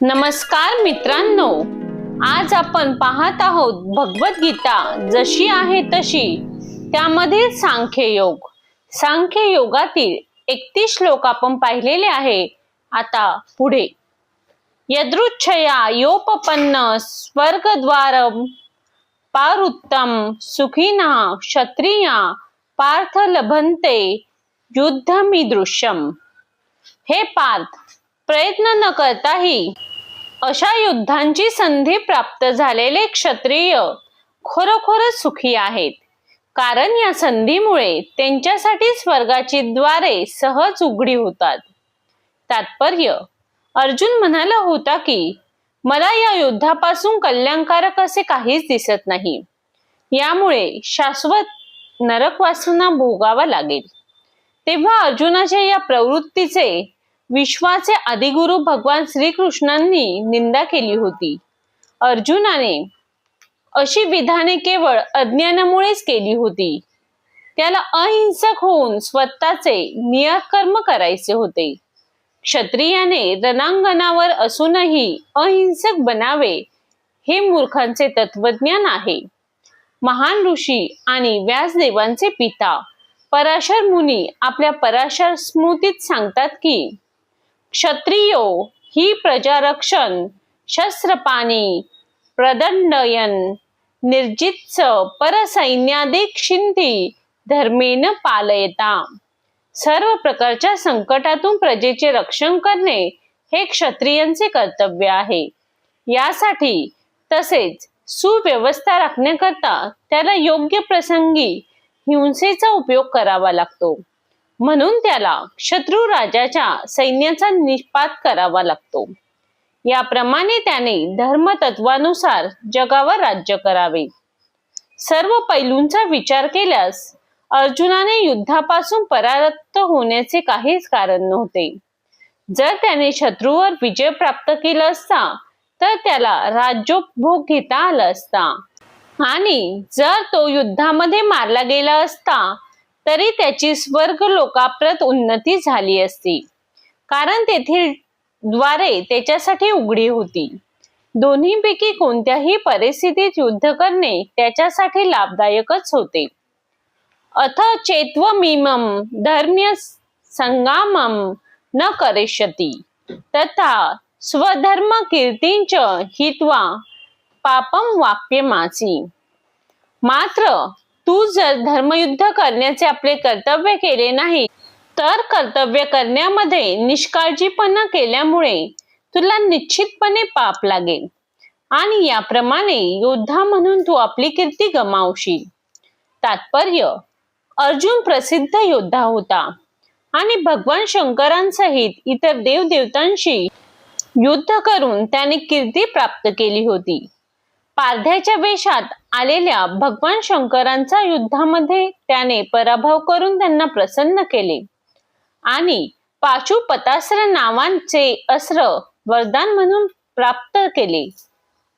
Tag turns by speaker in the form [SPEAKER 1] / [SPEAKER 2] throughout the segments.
[SPEAKER 1] नमस्कार मित्रांनो. आज आपण पाहत आहोत भगवद्गीता जशी आहे तशी. त्यामधील सांख्ययोग सांख्ययोगातील एकतीस श्लोक आपण पाहिलेले आहे. आता पुढे. यदृच्छया योपपन्न स्वर्गद्वारम पारुत्तम सुखिना क्षत्रिया पार्थ लभंते युद्धमिदृश्यम. हे पार्थ प्रयत्न न करताही अशा युद्धांची संधी प्राप्त झालेले क्षत्रिय खरोखरच सुखी आहेत. कारण या संधीमुळे त्यांच्यासाठी स्वर्गाची द्वारे सहज उघडी होतात. तात्पर्य अर्जुन म्हणाला होता की मला या युद्धापासून कल्याणकारक असे काहीच दिसत नाही. यामुळे शाश्वत नरकवासना भोगावा लागेल. तेव्हा अर्जुनाच्या या प्रवृत्तीचे विश्वाचे आदिगुरु भगवान श्रीकृष्णांनी निंदा केली होती. अर्जुनाने अशी विधाने केवळ अज्ञानामुळेच केली होती. त्याला अहिंसक होऊन स्वतःचे नियतकर्म करायचे होते. क्षत्रियाने रणांगणावर असूनही अहिंसक बनावे हे मूर्खांचे तत्वज्ञान आहे. महान ऋषी आणि व्यासदेवांचे पिता पराशर मुनी आपल्या पराशर स्मृतीत सांगतात की क्षत्रियो ही प्रजारक्षण शस्त्रपाणी प्रदंडयन निर्जित्स परसैन्यादिक्षिंती धर्मेन पालयता. सर्व प्रकारच्या संकटातून प्रजेचे रक्षण करणे हे क्षत्रियांचे कर्तव्य आहे. यासाठी तसेच सुव्यवस्था राखण्याकरता त्याला योग्य प्रसंगी हिंसेचा उपयोग करावा लागतो. म्हणून त्याला शत्रू राजाच्या सैन्याचा निष्पात करावा लागतो. याप्रमाणे त्याने धर्मतत्वानुसार जगावर राज्य करावे. सर्व पैलूंचा विचार केल्यास अर्जुनाने युद्धापासून परारक्त होण्याचे काहीच कारण नव्हते. जर त्याने शत्रूवर विजय प्राप्त केला असता तर त्याला राज्योपभोग घेता आला असता. आणि जर तो युद्धामध्ये मारला गेला असता तरी त्याची स्वर्ग लोकाप्रत उन्नती झाली असती. कारण तेथील द्वारे त्याच्यासाठी उघडी होती. दोन्हीपैकी कोणत्याही परिस्थितीत युद्ध करणे त्याच्यासाठी लाभदायकच होते. अथ चेत्वमिमम धर्म्य संगामम न करिष्यती. तथा स्वधर्म कीर्तींच हित्वा पापम वाक्यमाची मात्र तू जर धर्मयुद्ध करण्याचे आपले कर्तव्य केले नाही तर कर्तव्य करण्यामध्ये निष्काळजीपणा केल्यामुळे तुला निश्चितपणे पाप लागेल. आणि याप्रमाणे योद्धा म्हणून तू आपली कीर्ती गमावशील. तात्पर्य अर्जुन प्रसिद्ध योद्धा होता. आणि भगवान शंकरांसहित इतर देवदेवतांशी युद्ध करून त्याने कीर्ती प्राप्त केली होती. पारध्याच्या वेशात आलेल्या भगवान शंकरांचा युद्धामध्ये त्याने पराभव करून त्यांना प्रसन्न केले. आणि पाशुपतास्त्र नावांचे अस्त्र वरदान म्हणून प्राप्त केले.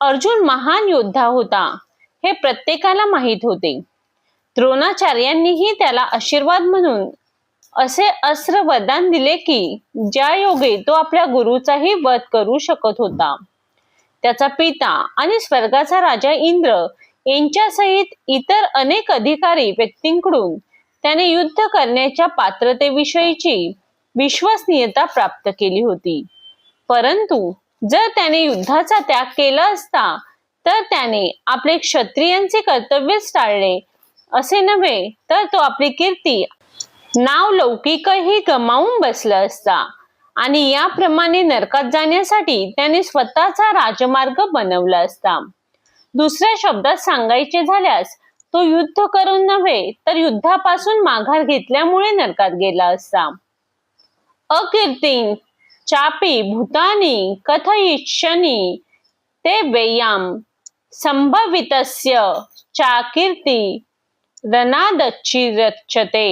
[SPEAKER 1] अर्जुन महान योद्धा होता हे प्रत्येकाला माहीत होते. द्रोणाचार्यांनीही त्याला आशीर्वाद म्हणून असे अस्त्र वरदान दिले की ज्या योगे तो आपल्या गुरुचाही वध करू शकत होता. त्याचा पिता आणि स्वर्गाचा राजा इंद्र यांच्यासहित इतर अनेक अधिकारी व्यक्तींकडून त्याने युद्ध करण्याच्या पात्रतेविषयीची विश्वसनीयता प्राप्त केली होती. परंतु जर त्याने युद्धाचा त्याग केला असता तर त्याने आपले क्षत्रियांचे कर्तव्यच टाळले असे नव्हे तर तो आपली कीर्ती नाव लौकिकही गमावून बसला असता. आणि याप्रमाणे नरकात जाण्यासाठी त्याने स्वतःचा राजमार्ग बनवला असता. दुसऱ्या शब्दात सांगायचे झाल्यास तो युद्ध करून नव्हे तर युद्धापासून माघार घेतल्यामुळे नरकात गेला असता. अकीर्तीन चापी भूतानी कथयिष्यनी ते वेयाम संभवितस्य चाकीर्ती रनादच्ची रचते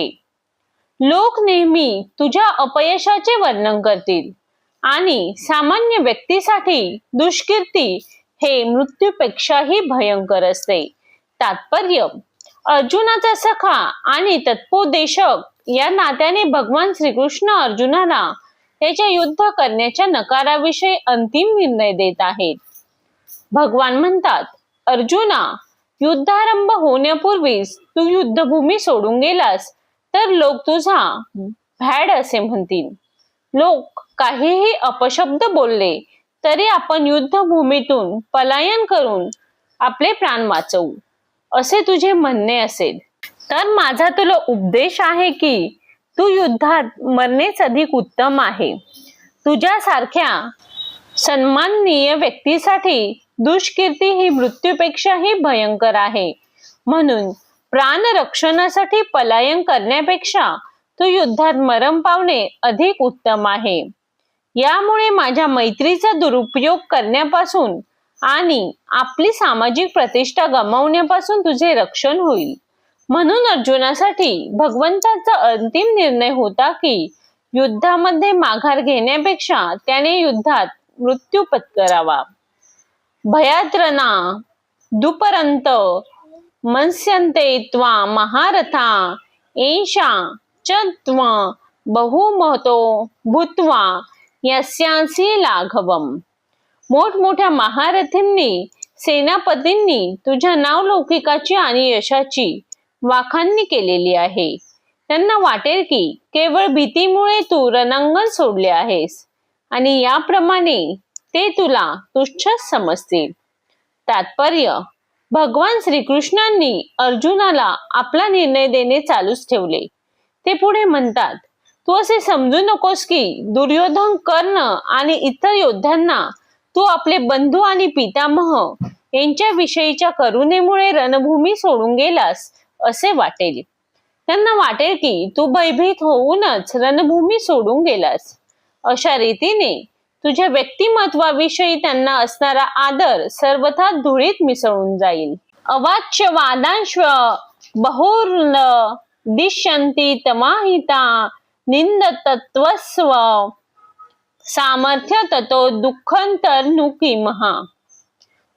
[SPEAKER 1] लोक नेहमी तुझ्या अपयशाचे वर्णन करतील आणि सामान्य व्यक्तीसाठी दुष्कीर्ती हे मृत्यूपेक्षाही भयंकर असते. तात्पर्य अर्जुनाचा सखा आणि तत्पोदेशक या नात्याने भगवान श्रीकृष्ण अर्जुनाला त्याच्या युद्ध करण्याच्या नकाराविषयी अंतिम निर्णय देत आहेत. भगवान म्हणतात अर्जुना युद्धारंभ होण्यापूर्वीच तू युद्धभूमी सोडून गेलास. तर लोक तुझा भॅड असे म्हणतील. लोक काहीही अपशब्द बोलले तरी आपण युद्धभूमीतून पलायन करून आपले प्राण वाचवू असे तुझे म्हणणे असेल. तर माझा तुला उपदेश आहे की तू युद्धात मरणेच अधिक उत्तम आहे. तुझ्यासारख्या सन्माननीय व्यक्तीसाठी दुष्कीर्ती ही मृत्यूपेक्षाही भयंकर आहे. म्हणून प्राण रक्षणासाठी पलायन करण्यापेक्षा तो युद्धात मरण पावणे अधिक उत्तम आहे. यामुळे माझ्या मैत्रीचा दुरुपयोग करण्यापासून आणि आपली सामाजिक प्रतिष्ठा गमावण्यापासून तुझे रक्षण होईल. म्हणून अर्जुनासाठी भगवंताचा अंतिम निर्णय होता की युद्धामध्ये माघार घेण्यापेक्षा त्याने युद्धात मृत्यू पत्करावा भयात्रना दुपरंत मनस्यन्ते त्वा महारथा एषा च त्वा बहुमहतो भूत्वा यस्यांसी लाघवम. मोठमोठ्या महारथींनी सेनापतींनी तुझ्या नावलौकिकाची आणि यशाची वाखाणणी केलेली आहे. त्यांना वाटेल की केवळ भीतीमुळे तू रणांगण सोडले आहेस आणि याप्रमाणे ते तुला तुच्छ समजतील. तात्पर्य भगवान श्रीकृष्णांनी अर्जुनाला आपला निर्णय देणे चालूच ठेवले. ते पुढे म्हणतात तू असे समजू नकोस की दुर्योधन कर्ण आणि इतर योद्ध्यांना तू आपले बंधू आणि पितामह यांच्या विषयीच्या करुणेमुळे रणभूमी सोडून गेलास असे वाटेल. त्यांना वाटेल की तू भयभीत होऊनच रणभूमी सोडून गेलास. अशा रीतीने तुझ्या व्यक्तिमत्वाविषयी त्यांना असणारा आदर सर्वथा धुळीत मिसळून जाईल. अवाच्य वादांश बहुर्न दिशंती तमाहिता निंद तत्वस्व सामर्थ्य ततो दुःखंतर नुकिमहा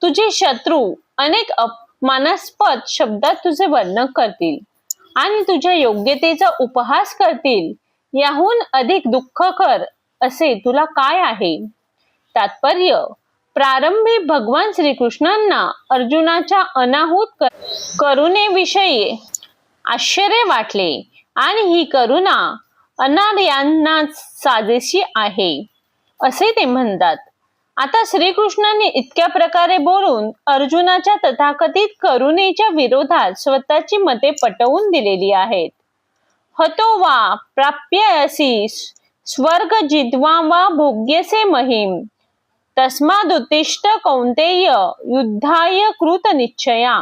[SPEAKER 1] तुझे शत्रू अनेक अपमानास्पद शब्दात तुझे वर्णन करतील आणि तुझ्या योग्यतेचा उपहास करतील. याहून अधिक दुःखकर असे तुला काय आहे? तात्पर्य प्रारंभी भगवान श्रीकृष्णांना अर्जुनाच्या अनाहूत करुणेविषयी आश्चर्य वाटले आणि ही करुणा अनार्यांना साजेशी आहे असे ते म्हणतात. आता श्रीकृष्णाने इतक्या प्रकारे बोलून अर्जुनाच्या तथाकथित करुणेच्या विरोधात स्वतःची मते पटवून दिलेली आहेत. हतो वा प्राप्य असीस स्वर्ग जिद्वा वा भोग्यसे महिम. तस्मादुत्तिष्ठ कौंतेय युद्धाय कृत निश्चया.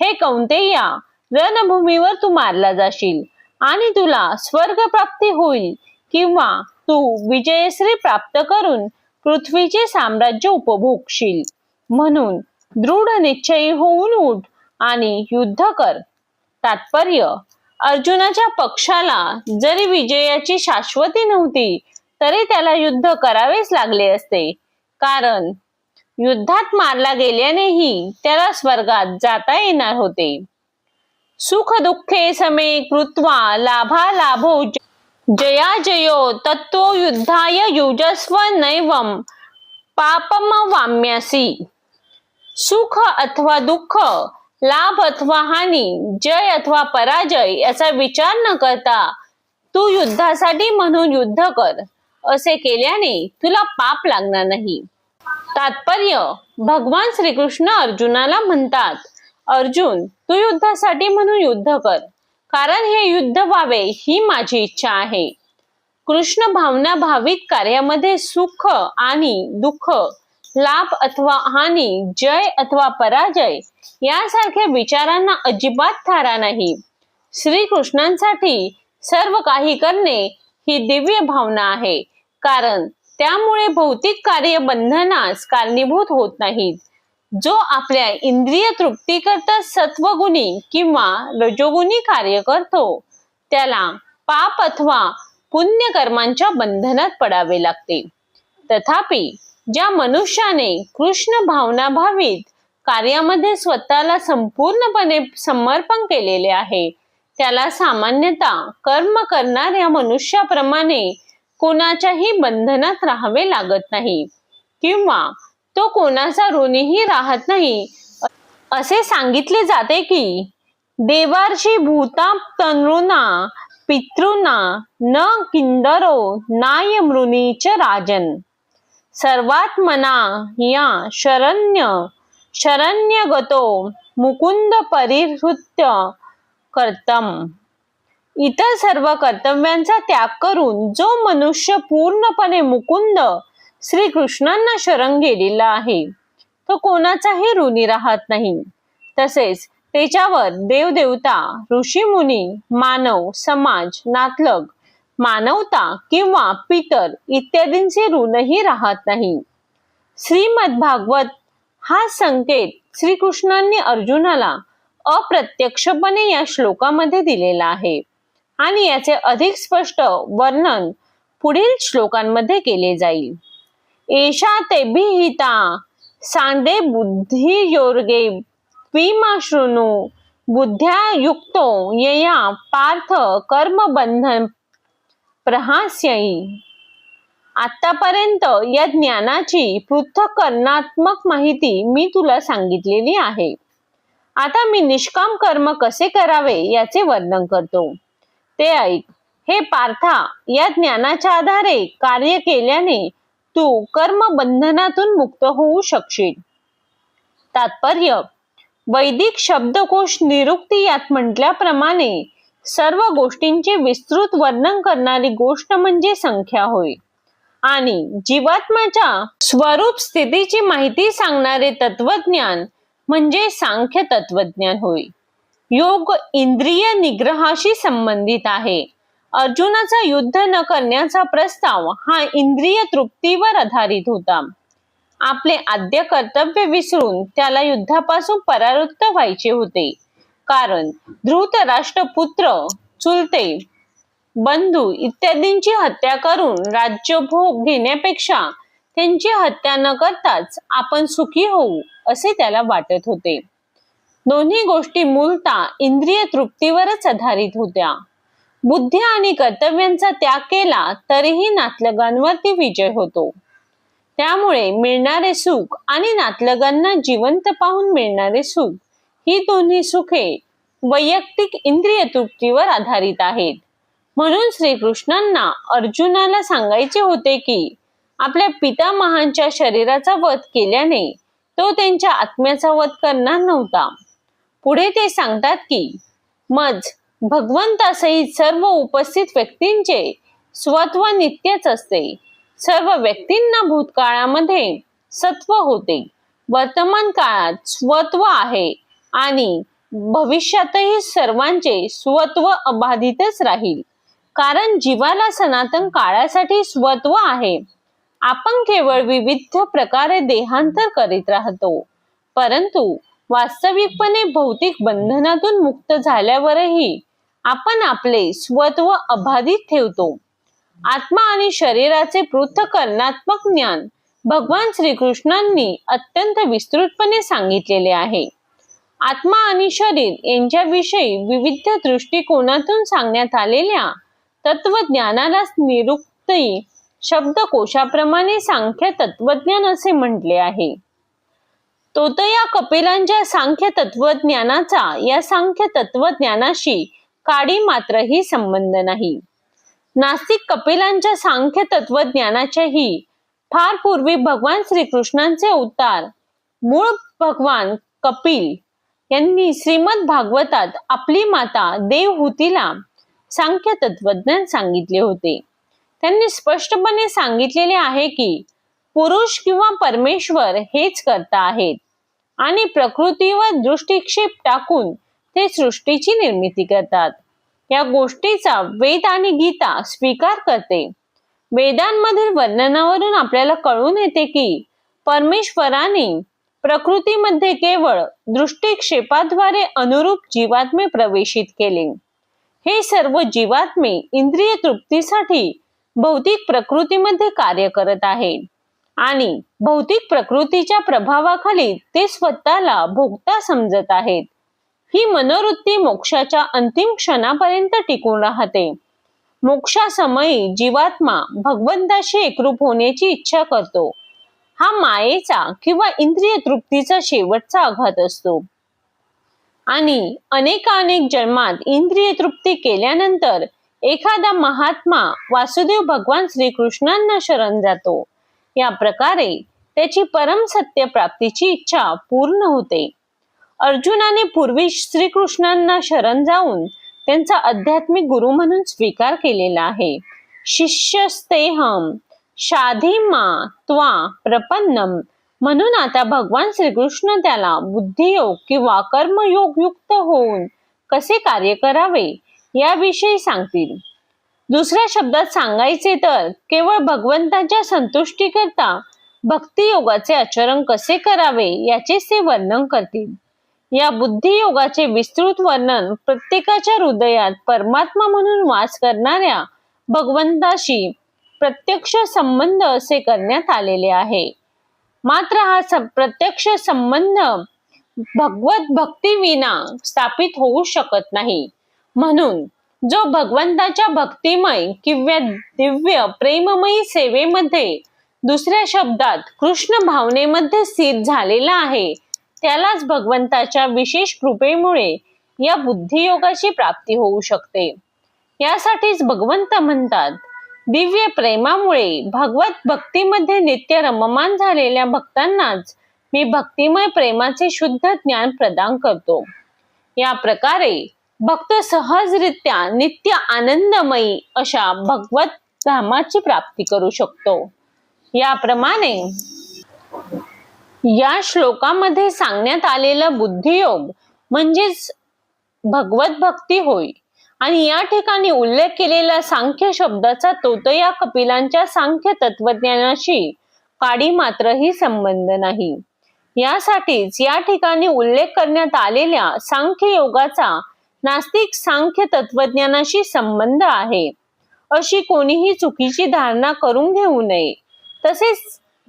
[SPEAKER 1] हे कौंतेया रणभूमीवर तू मारला जाशील आणि तुला स्वर्ग प्राप्ती होईल किंवा तू विजयश्री प्राप्त करून पृथ्वीचे साम्राज्य उपभोगशील. म्हणून दृढ निश्चयी होऊन उठ आणि युद्ध कर. तात्पर्य अर्जुनाच्या पक्षाला जरी विजयाची शाश्वती नव्हती तरी त्याला युद्ध करावेच लागले असते. कारण युद्धात मारला गेल्यानेही त्याला स्वर्गात जाता येणार होते. सुख दुःखे समे कृत्वा लाभा लाभो जया जयो तत्व युद्धाय युजस्व नैवम पापम वाम्यासी सुख अथवा दुःख लाभ अथवा हानी जय अथवा पराजय याचा विचार न करता तू युद्धासाठी म्हणून युद्ध कर असे केल्याने तुला पाप लागणार नाही. तात्पर्य भगवान श्रीकृष्ण अर्जुनाला म्हणतात अर्जुन तू युद्धासाठी म्हणून युद्ध कर कारण हे युद्ध व्हावे ही माझी इच्छा आहे कृष्ण भावना भाविक कार्यामध्ये सुख आणि दुःख लाभ अथवा हानी जय अथवा पराजय यासारख्या विचारांना अजिबात थारा नाही. श्रीकृष्णांसाठी सर्व काही करणे ही दिव्य भावना आहे. कारण त्यामुळे भौतिक कार्य बंधनास कारणीभूत होत नाहीत. जो आपल्या इंद्रिय तृप्तीकरता सत्वगुणी किंवा रजोगुणी कार्य करतो त्याला पाप अथवा पुण्य कर्मांच्या बंधनात पडावे लागते. तथापि ज्या मनुष्याने कृष्ण भावना भावित कार्यामध्ये स्वतःला संपूर्णपणे समर्पण केलेले आहे त्याला सामान्यतः कर्म करणाऱ्या मनुष्याप्रमाणे कोणाच्याही बंधनात राहावे लागत नाही किंवा तो कोणाचा ऋणीही राहत नाही. असे सांगितले जाते की देवार्षी भूता तनृना पितृना न किंदरो नाय मृनीच राजन. सर्वात मना या शरण्य शरण्य गतो मुकुंद परिहृत्य कर्तम. इतर सर्व कर्तव्यांचा त्याग करून जो मनुष्य पूर्णपणे मुकुंद श्रीकृष्णांना शरण गेलेला आहे तो कोणाचाही ऋणी राहत नाही. तसेच त्याच्यावर देवदेवता ऋषीमुनी मानव समाज नातलग मानवता किंवा पितर इत्यादींचे ऋणही राहत नाही. श्रीमद भागवत हा संकेत श्रीकृष्णांनी अर्जुनाला अप्रत्यक्षपणे या श्लोकामध्ये दिलेला आहे आणि याचे अधिक स्पष्ट वर्णन पुढील श्लोकांमध्ये केले जाईल. एषा तेभिहिता सांदे बुद्धी योर्गे शृणू बुद्ध्या युक्तो यया पार्थ कर्मबंधन प्रहास्यई. आतापर्यंत या ज्ञानाची पृथकरणात्मक माहिती मी तुला सांगितलेली आहे. आता मी निष्काम कर्म कसे करावे याचे वर्णन करतो. ते ऐक. हे पार्था या ज्ञानाच्या आधारे कार्य केल्याने तू कर्म बंधनातून मुक्त होऊ शकशील. तात्पर्य. वैदिक शब्दकोश निरुक्ती यात म्हटल्याप्रमाणे सर्व गोष्टींचे विस्तृत वर्णन करणारी गोष्ट म्हणजे संख्या होय. आणि जीवात्माच्या स्वरूप स्थितीची माहिती सांगणारे तत्वज्ञान म्हणजे सांख्य तत्वज्ञान होय. योग इंद्रिय निग्रहाशी संबंधित आहे. अर्जुनाचा युद्ध न करण्याचा प्रस्ताव हा इंद्रिय तृप्तीवर आधारित होता. आपले आद्य कर्तव्य विसरून त्याला युद्धापासून परावृत्त व्हायचे होते. कारण धृत राष्ट्रपुत्र चुलते बंधू इत्यादींची हत्या करून राज्यभोग घेण्यापेक्षा त्यांची हत्या न करताच आपण सुखी होऊ असे त्याला वाटत होते. दोन्ही गोष्टी मूलता इंद्रिय तृप्तीवरच आधारित होत्या. बुद्धी आणि कर्तव्यांचा त्याग केला तरीही नातलगांवरती विजय होतो. त्यामुळे मिळणारे सुख आणि नातलगांना जिवंत पाहून मिळणारे सुख ही दोन्ही सुखे वैयक्तिक इंद्रिय तृप्तीवर आधारित आहेत. म्हणून श्रीकृष्णांना अर्जुनाला सांगायचे होते की आपल्या पितामहांच्या शरीराचा वध केल्याने तो त्यांच्या आत्म्याचा वध करणार नव्हता. पुढे ते सांगतात की मज भगवंतासहित सर्व उपस्थित व्यक्तींचे स्वत्व नित्यच असते. सर्व व्यक्तींना भूतकाळामध्ये सत्व होते. वर्तमान काळात स्वत्व आहे. आणि भविष्यातही सर्वांचे स्वत्व अबाधितच राहील. कारण जीवाला सनातन काळासाठी स्वत्व आहे. आपण केवळ विविध प्रकारे देहांतर करीत राहतो. परंतु वास्तविकपणे भौतिक बंधनातून मुक्त झाल्यावरही आपण आपले स्वत्व अबाधित ठेवतो. आत्मा आणि शरीराचे पृथकरणात्मक ज्ञान भगवान श्रीकृष्णांनी अत्यंत विस्तृतपणे सांगितलेले आहे. आत्मा आणि शरीर यांच्याविषयी विविध दृष्टिकोनातून सांगण्यात आलेल्या तत्वज्ञानाला निरुक्ती शब्दकोशाप्रमाणे सांख्य तत्वज्ञान असे म्हटले आहे. तो तर या कपिलांच्या सांख्य तत्वज्ञानाचा या सांख्य तत्वज्ञानाशी काडी मात्रही संबंध नाही. नास्तिक कपिलांच्या सांख्य तत्वज्ञानाच्याही फार पूर्वी भगवान श्रीकृष्णांचे अवतार मूळ भगवान कपिल यांनी श्रीमद भागवतात आपली माता देवहूतीला सांख्य तत्वज्ञान सांगितले होते. त्यांनी स्पष्टपणे सांगितलेले आहे की पुरुष किंवा परमेश्वर हेच करता आहेत आणि प्रकृतीवर दृष्टिक्षेप टाकून ते सृष्टीची निर्मिती करतात. या गोष्टीचा वेद आणि गीता स्वीकार करते. वेदांमधील वर्णनावरून आपल्याला कळून येते की परमेश्वराने प्रकृतीमध्ये केवळ दृष्टिक्षेपाद्वारे अनुरूप जीवात्मे प्रवेशित केले. हे सर्व जीवात्मे इंद्रिय तृप्तीसाठी भौतिक प्रकृतीमध्ये कार्य करत आहे. आणि भौतिक प्रकृतीच्या प्रभावाखाली ते स्वतःला भोगता समजत आहेत. ही मनोवृत्ती मोक्षाच्या अंतिम क्षणापर्यंत टिकून राहते. मोक्षासमयी जीवात्मा भगवंताशी एकरूप होण्याची इच्छा करतो. हा मायेचा किंवा इंद्रिय तृप्तीचा शेवटचा आघात असतो. आणि अनेकानेक जन्मात इंद्रिय तृप्ती केल्यानंतर एखादा महात्मा वासुदेव भगवान श्रीकृष्णांना शरण जातो. या प्रकारे त्याची परम सत्य प्राप्तीची इच्छा पूर्ण होते. अर्जुनाने पूर्वी श्रीकृष्णांना शरण जाऊन त्यांचा आध्यात्मिक गुरु म्हणून स्वीकार केलेला आहे. शिष्यस्तेहम शाधिमा त्वा प्रपन्नम. म्हणून आता भगवान श्रीकृष्ण त्याला बुद्धियोग किंवा कर्मयोग युक्त होऊन कसे कार्य करावे याविषयी सांगतील. दुसऱ्या शब्दात सांगायचे तर केवळ भगवंताच्या संतुष्टीकरता भक्ती योगाचे आचरण कसे करावे याचेच ते वर्णन करतील. या बुद्धियोगाचे विस्तृत वर्णन प्रत्येकाच्या हृदयात परमात्मा म्हणून वास करणाऱ्या भगवंताशी प्रत्यक्ष संबंध असे करण्यात आलेले आहे. मात्र हा प्रत्यक्ष संबंध भगवत भक्ती विना स्थापित होऊ शकत नाही. म्हणून जो भगवंताच्या भक्तिमय किंवा दिव्य प्रेममयी सेवेमध्ये दुसऱ्या शब्दात कृष्ण भावनेमध्ये स्थित झालेला आहे त्यालाच भगवंताच्या विशेष कृपेमुळे या बुद्धियोगाची प्राप्ती होऊ शकते. यासाठीच भगवंत म्हणतात दिव्य प्रेमामुळे भगवत भक्तीमध्ये नित्य रममान झालेल्या भक्तांनाच मी भक्तिमय प्रेमाचे शुद्ध ज्ञान प्रदान करतो. या प्रकारे भक्त सहजरित्या नित्य आनंदमयी अशा भगवत धामाची प्राप्ती करू शकतो. याप्रमाणे या श्लोकामध्ये सांगण्यात आलेला बुद्धियोग म्हणजेच भगवत भक्ती होय. आणि या ठिकाणी उल्लेख केलेला सांख्य शब्दाचा तोतया कपिलांच्या सांख्य तत्वज्ञानाशी काडी मात्रही संबंध नाही. यासाठीच या ठिकाणी उल्लेख करण्यात आलेल्या सांख्य योगाचा नास्तिक सांख्य तत्वज्ञानाशी संबंध आहे. अशी कोणीही चुकीची धारणा करून घेऊ नये. तसेच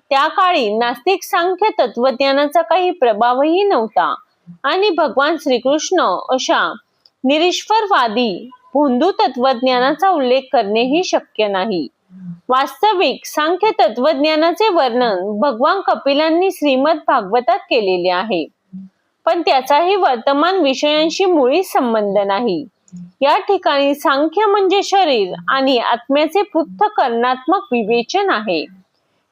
[SPEAKER 1] त्या काळी नास्तिक सांख्य तत्वज्ञानाचा काही प्रभावही नव्हता. आणि भगवान श्रीकृष्ण अशा निरीश्वरवादी भोंदू तत्वज्ञानाचा उल्लेख करणेही शक्य नाही. वास्तविक सांख्य तत्वज्ञानाचे वर्णन भगवान कपिलांनी श्रीमद भागवतात केलेले आहे. पण त्याचाही वर्तमान विषयांशी मुळी संबंध नाही. या ठिकाणी सांख्य म्हणजे शरीर आणि आत्म्याचे पृथ्थकरणात्मक विवेचन आहे.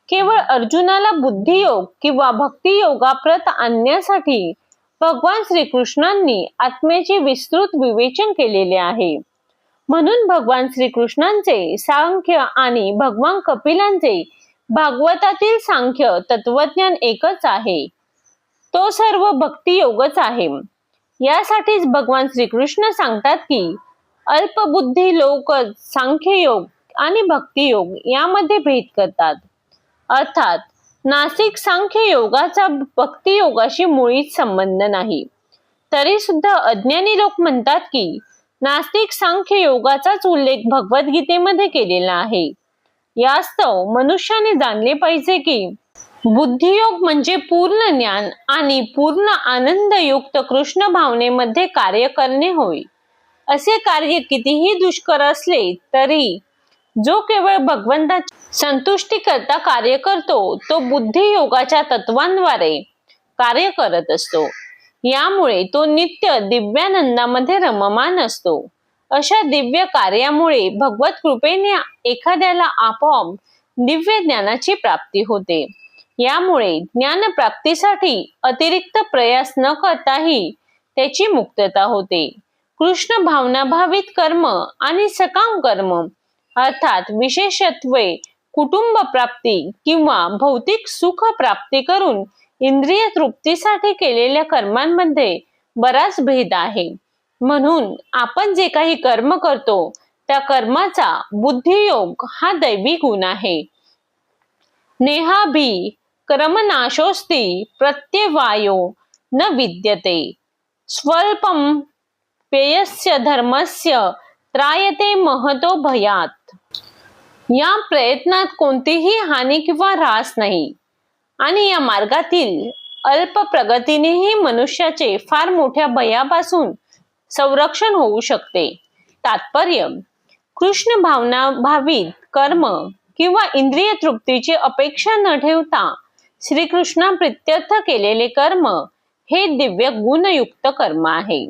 [SPEAKER 1] केवळ अर्जुनाला बुद्धियोग किंवा भक्तियोगाप्रत आणण्यासाठी भगवान श्रीकृष्णांनी आत्म्याचे विस्तृत विवेचन केलेले आहे. म्हणून भगवान श्रीकृष्णांचे सांख्य आणि भगवान कपिलांचे भागवतातील सांख्य तत्वज्ञान एकच आहे. तो सर्व भक्तियोगच आहे. यासाठीच भगवान श्रीकृष्ण सांगतात की अल्पबुद्धी लोक सांख्ययोग आणि भक्तियोग यामध्ये भेद करतात. अर्थात नासिक सांख्य योगाचा भक्ती योगाशी मुळीच संबंध नाही. तरी सुद्धा अज्ञानी लोक म्हणतात की नास्तिक सांख्य योगाचाच उल्लेख भगवद्गीतेमध्ये केलेला आहे. यास्तव मनुष्याने जाणले पाहिजे की बुद्धियोग म्हणजे पूर्ण ज्ञान आणि पूर्ण आनंदयुक्त कृष्ण भावनेमध्ये कार्य करणे होय. असे कार्य कितीही दुष्कर असले तरी जो केवळ भगवंता संतुष्टी करता कार्य करतो तो बुद्धी योगाच्या तत्वांद्वारे कार्य करत असतो. यामुळे तो नित्य दिव्यानंदामध्ये रममान असतो. अशा दिव्य कार्यामुळे भगवत कृपेने एखाद्याला आपोआप दिव्य ज्ञानाची प्राप्ती होते. यामुळे ज्ञान प्राप्तीसाठी अतिरिक्त प्रयास न करताही त्याची मुक्तता होते. कृष्ण भावनाभावित कर्म आणि सकाम कर्म अर्थात विशेषत्वे कुटुंब प्राप्ती किंवा भौतिक सुख प्राप्ती करून इंद्रिय तृप्तीसाठी केलेल्या कर्मांमध्ये बराच भेद आहे. म्हणून आपण जे काही कर्म करतो त्या कर्माचा बुद्धियोग हा दैवी गुण आहे. नेहाभी कर्मनाशोस्ती प्रत्यवायो न विद्यते. स्वल्पम पेयस्य धर्मस्य त्रायते महतो भयात. या प्रयत्नात कोणतीही हानी किंवा ऱ्हास नाही. आणि या मार्गातील अल्प प्रगतीनेही मनुष्याचे फार मोठ्या भयापासून संरक्षण होऊ शकते. तात्पर्य कृष्ण भावना भावित कर्म किंवा इंद्रिय तृप्तीची अपेक्षा न ठेवता श्रीकृष्णा प्रित्यर्थ केलेले कर्म हे दिव्य गुणयुक्त कर्म आहे.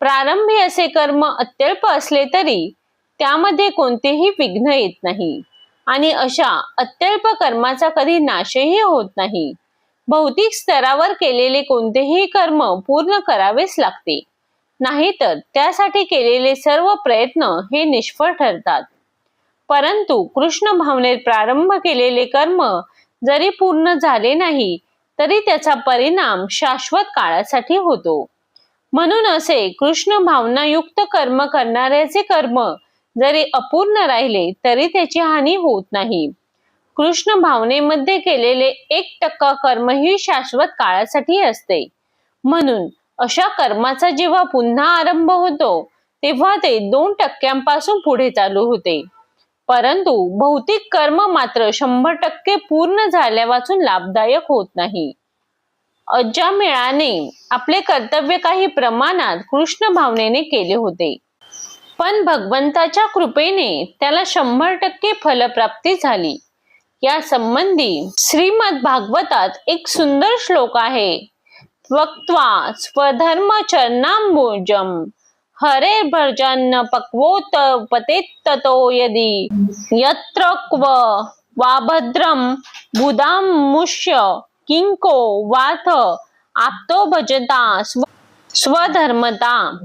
[SPEAKER 1] प्रारंभी असे कर्म अत्यल्प असले तरी त्यामध्ये कोणतेही विघ्न येत नाही. आणि अशा अत्यल्प कर्माचा कधी नाशही होत नाही. भौतिक स्तरावर केलेले कोणतेही कर्म पूर्ण करावेच लागते. नाहीतर त्यासाठी केलेले सर्व प्रयत्न हे निष्फळ ठरतात. परंतु कृष्ण भावनेत प्रारंभ केलेले कर्म जरी पूर्ण झाले नाही तरी त्याचा परिणाम शाश्वत काळासाठी होतो. म्हणून असे कृष्ण भावनायुक्त कर्म करणाऱ्याचे कर्म जरी अपूर्ण राहिले तरी त्याची हानी होत नाही. कृष्ण भावनेमध्ये केलेले एक टक्का कर्म ही शाश्वत काळासाठी असते. म्हणून अशा कर्माचा जेव्हा पुन्हा आरंभ होतो तेव्हा ते दोन टक्क्यांपासून पुढे चालू होते. परंतु भौतिक कर्म मात्र शंभर टक्के पूर्ण झाल्या वाचून लाभदायक होत नाही. अज्जामेळाने आपले कर्तव्य काही प्रमाणात कृष्ण भावनेने केले होते. पण भगवंताच्या कृपेने त्याला शंभर टक्के फलप्राप्ती झाली. या संबंधी श्रीमद भागवतात एक सुंदर श्लोक आहे. वक्त्वा स्वधर्म चरणांबुजम हरे भर्जन पक्वोत पतेत्ततो यदि। यत्र क्व वा भद्रम बुदामुष्य किंको वाथ आप्तो भजता स्व स्वधर्मता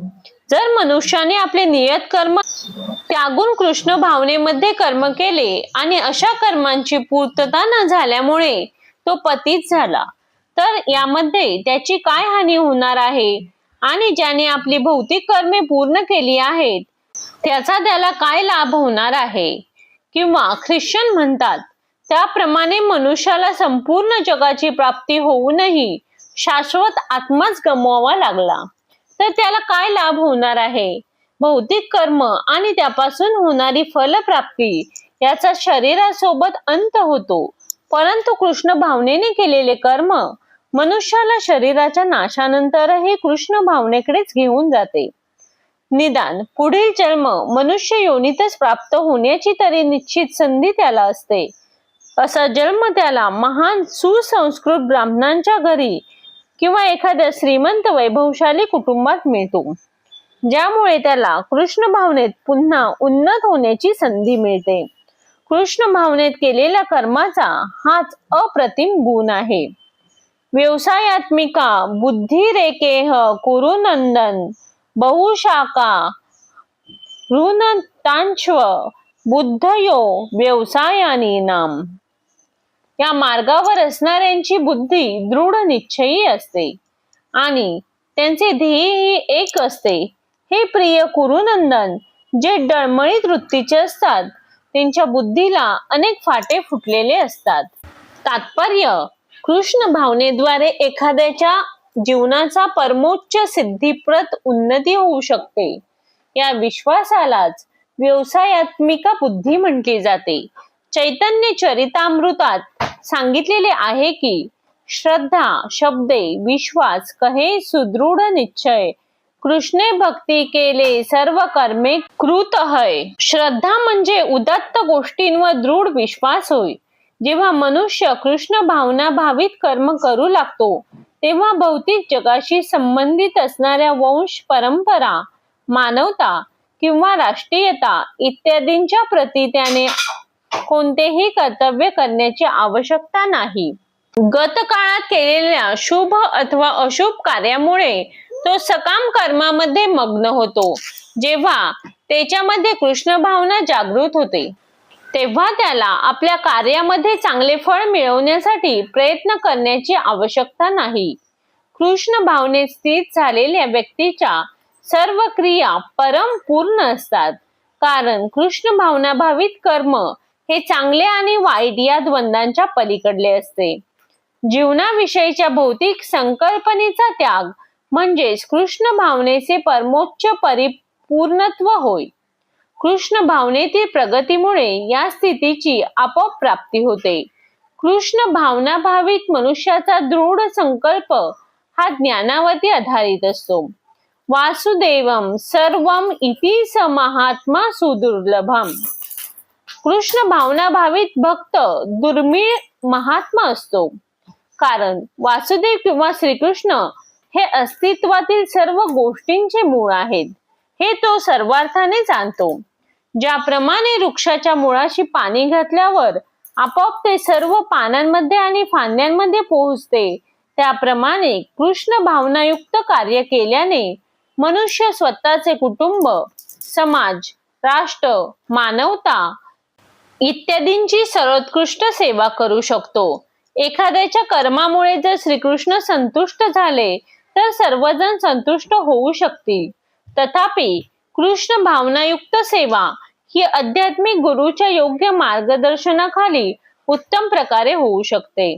[SPEAKER 1] जर मनुष्याने आपले नियत कर्म त्यागून कृष्ण भावनेमध्ये कर्म केले आणि अशा कर्मांची पूर्तता न झाल्यामुळे तो पतीत झाला तर यामध्ये त्याची काय हानी होणार आहे? आणि ज्याने आपली भौतिक कर्मे पूर्ण केली आहेत त्याचा त्याला काय लाभ होणार आहे? किंवा ख्रिश्चन म्हणतात त्याप्रमाणे मनुष्याला संपूर्ण जगाची प्राप्ती होऊनही शाश्वत आत्माच गमवावा लागला. तर त्याला काय लाभ होणार आहे? भौतिक कर्म आणि त्यापासून होणारी फलप्राप्ती याचा शरीरासोबत अंत होतो. परंतु कृष्ण भावनेने केलेले कर्म मनुष्याला शरीराच्या नाशानंतरही कृष्ण भावनेकडेच घेऊन जाते. निदान पुढील जन्म मनुष्य योनीतच प्राप्त होण्याची तरी निश्चित संधी त्याला असते. असा जन्म त्याला महान सुसंस्कृत ब्राह्मणांच्या घरी किंवा एखाद्या श्रीमंत वैभवशाली कुटुंबात मिळतो. ज्यामुळे त्याला कृष्ण भावनेत पुन्हा उन्नत होण्याची संधी मिळते. कृष्ण भावनेत केलेल्या कर्माचा हाच अप्रतिम गुण आहे. व्यवसायात्मिका बुद्धिरेकेह कुरुनंदन बहुशाखा ऋणतांश्व बुद्धयो व्यवसायानी नाम. या मार्गावर असणाऱ्यांची बुद्धी दृढ निश्चयी असते. आणि त्यांचे ध्येय एक असते. हे प्रिय कुरुनंदन जे डळमळीत वृत्तीचे असतात त्यांच्या बुद्धीला अनेक फाटे फुटलेले असतात. तात्पर्य कृष्ण भावनेद्वारे एखाद्याच्या जीवनाचा परमोच्च सिद्धीप्रत उन्नती होऊ शकते. या विश्वासालाच व्यवसायात्मिका बुद्धी म्हटली जाते. चैतन्य चरितामृतात सांगितलेले आहे की श्रद्धा शब्दे विश्वास कहे सुदृढ निश्चय कृष्णे भक्ती केले सर्व कर्मे कृत हय. श्रद्धा म्हणजे उदत्त गोष्टींवर दृढ विश्वास होय. जेव्हा मनुष्य कृष्ण भावना भावित कर्म करू लागतो तेव्हा भौतिक जगाशी संबंधित असणाऱ्या वंश परंपरा मानवता किंवा राष्ट्रीयता इत्यादींच्या प्रती त्याने कोणतेही कर्तव्य करण्याची आवश्यकता नाही. गत काळात केलेल्या शुभ अथवा अशुभ कार्यामुळे तो सकाम कर्मामध्ये मग्न होतो. जेव्हा त्याच्यामध्ये कृष्ण भावना जागृत होते. तेव्हा त्याला आपल्या कार्यामध्ये चांगले फळ मिळवण्यासाठी प्रयत्न करण्याची आवश्यकता नाही. कृष्ण भावनेत स्थित झालेल्या व्यक्तीच्या सर्व क्रिया परम पूर्ण असतात. कारण कृष्ण भावना भावित कर्म हे चांगले आणि वाईट या द्वंद्वांच्या पलीकडले असते. जीवनाविषयीच्या भौतिक संकल्पनेचा त्याग म्हणजेच कृष्ण भावनेचे परमोच्च परिपूर्णत्व होय. कृष्ण भावनेतील प्रगतीमुळे या स्थितीची आपोआप प्राप्ती होते. कृष्ण भावनाभावित मनुष्याचा दृढ संकल्प हा ज्ञानावरती आधारित असतो. वासुदेवम सर्वम इति स महात्मा सुदुर्लभम. कृष्ण भावना भावित भक्त दुर्मिळ महात्मा असतो. कारण वासुदेव किंवा श्रीकृष्ण हे अस्तित्वातील सर्व गोष्टींचे मूळ आहेत. हे तो सर्वार्थाने जाणतो. ज्याप्रमाणे वृक्षाच्या मुळाशी पाणी घातल्यावर आपोआप ते सर्व पानांमध्ये आणि फांद्यांमध्ये पोहोचते. त्याप्रमाणे कृष्ण भावनायुक्त कार्य केल्याने मनुष्य स्वतःचे कुटुंब समाज राष्ट्र मानवता इत्यादींची सर्वोत्कृष्ट सेवा करू शकतो. एखाद्याच्या कर्मामुळे जर श्रीकृष्ण संतुष्ट झाले तर सर्वजण संतुष्ट होऊ शकतील. तथापि कृष्ण भावनायुक्त सेवा ही आध्यात्मिक गुरुच्या योग्य मार्गदर्शनाखाली उत्तम प्रकारे होऊ शकते.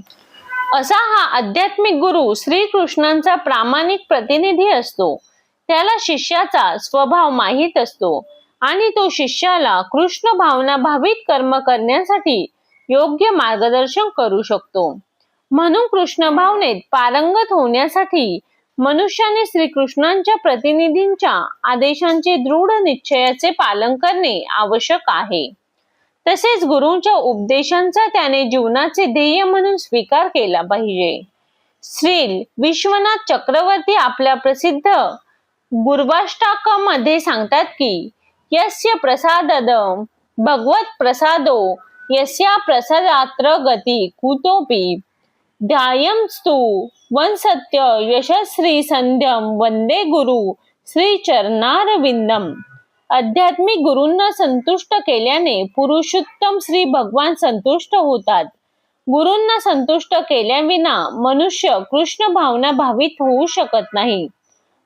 [SPEAKER 1] असा हा आध्यात्मिक गुरु श्रीकृष्णांचा प्रामाणिक प्रतिनिधी असतो. त्याला शिष्याचा स्वभाव माहीत असतो. आणि तो शिष्याला कृष्ण भावना भावित कर्म करण्यासाठी योग्य मार्गदर्शन करू शकतो. म्हणून कृष्ण भावनेत पारंगत होण्यासाठी मनुष्याने श्रीकृष्णांच्या प्रतिनिधींच्या आदेशांचे दृढ निश्चयाचे पालन करणे आवश्यक आहे. तसेच गुरुंच्या उपदेशांचा त्याने जीवनाचे ध्येय म्हणून स्वीकार केला पाहिजे. श्री विश्वनाथ चक्रवर्ती आपल्या प्रसिद्ध गुर्वाष्टाकामध्ये सांगतात की यस्य प्रसादद भगवत प्रसादो यस्या प्रसादात्र गती कुतोपी ध्यायंस्तु वनसत्य यशस्वी संध्यम वंदे गुरु श्री चरणारविंदम आध्यात्मिक गुरूंना संतुष्ट केल्याने पुरुषोत्तम श्री भगवान संतुष्ट होतात. गुरूंना संतुष्ट केल्याविना मनुष्य कृष्ण भावना भावित होऊ शकत नाही.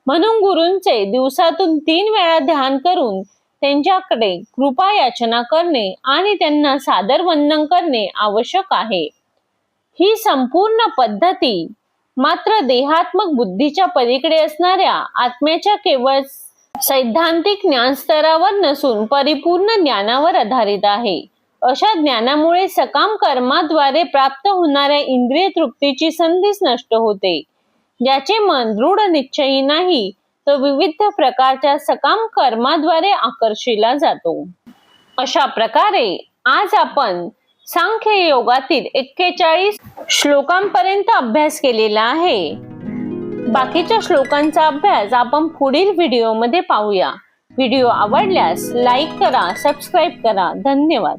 [SPEAKER 1] म्हणून गुरूंचे दिवसातून तीन वेळा ध्यान करून त्यांच्याकडे कृपा याचना करणे आणि त्यांना सादर वंदन करणे आवश्यक आहे. ही संपूर्ण पद्धती मात्र देहात्मक बुद्धीच्या पलीकडे असणाऱ्या आत्म्याच्या केवळ सैद्धांतिक ज्ञान स्तरावर नसून परिपूर्ण ज्ञानावर आधारित आहे. अशा ज्ञानामुळे सकाम कर्माद्वारे प्राप्त होणाऱ्या इंद्रिय तृप्तीची संधीच नष्ट होते. ज्याचे मन दृढ निश्चयी नाही तो विविध प्रकारच्या सकाम कर्माद्वारे आकर्षिला जातो. अशा प्रकारे आज आपण सांख्य योगातील एक्केचाळीस श्लोकांपर्यंत अभ्यास केलेला आहे. बाकीच्या श्लोकांचा अभ्यास आपण पुढील व्हिडिओमध्ये पाहूया. व्हिडिओ आवडल्यास लाईक करा सबस्क्राईब करा. धन्यवाद.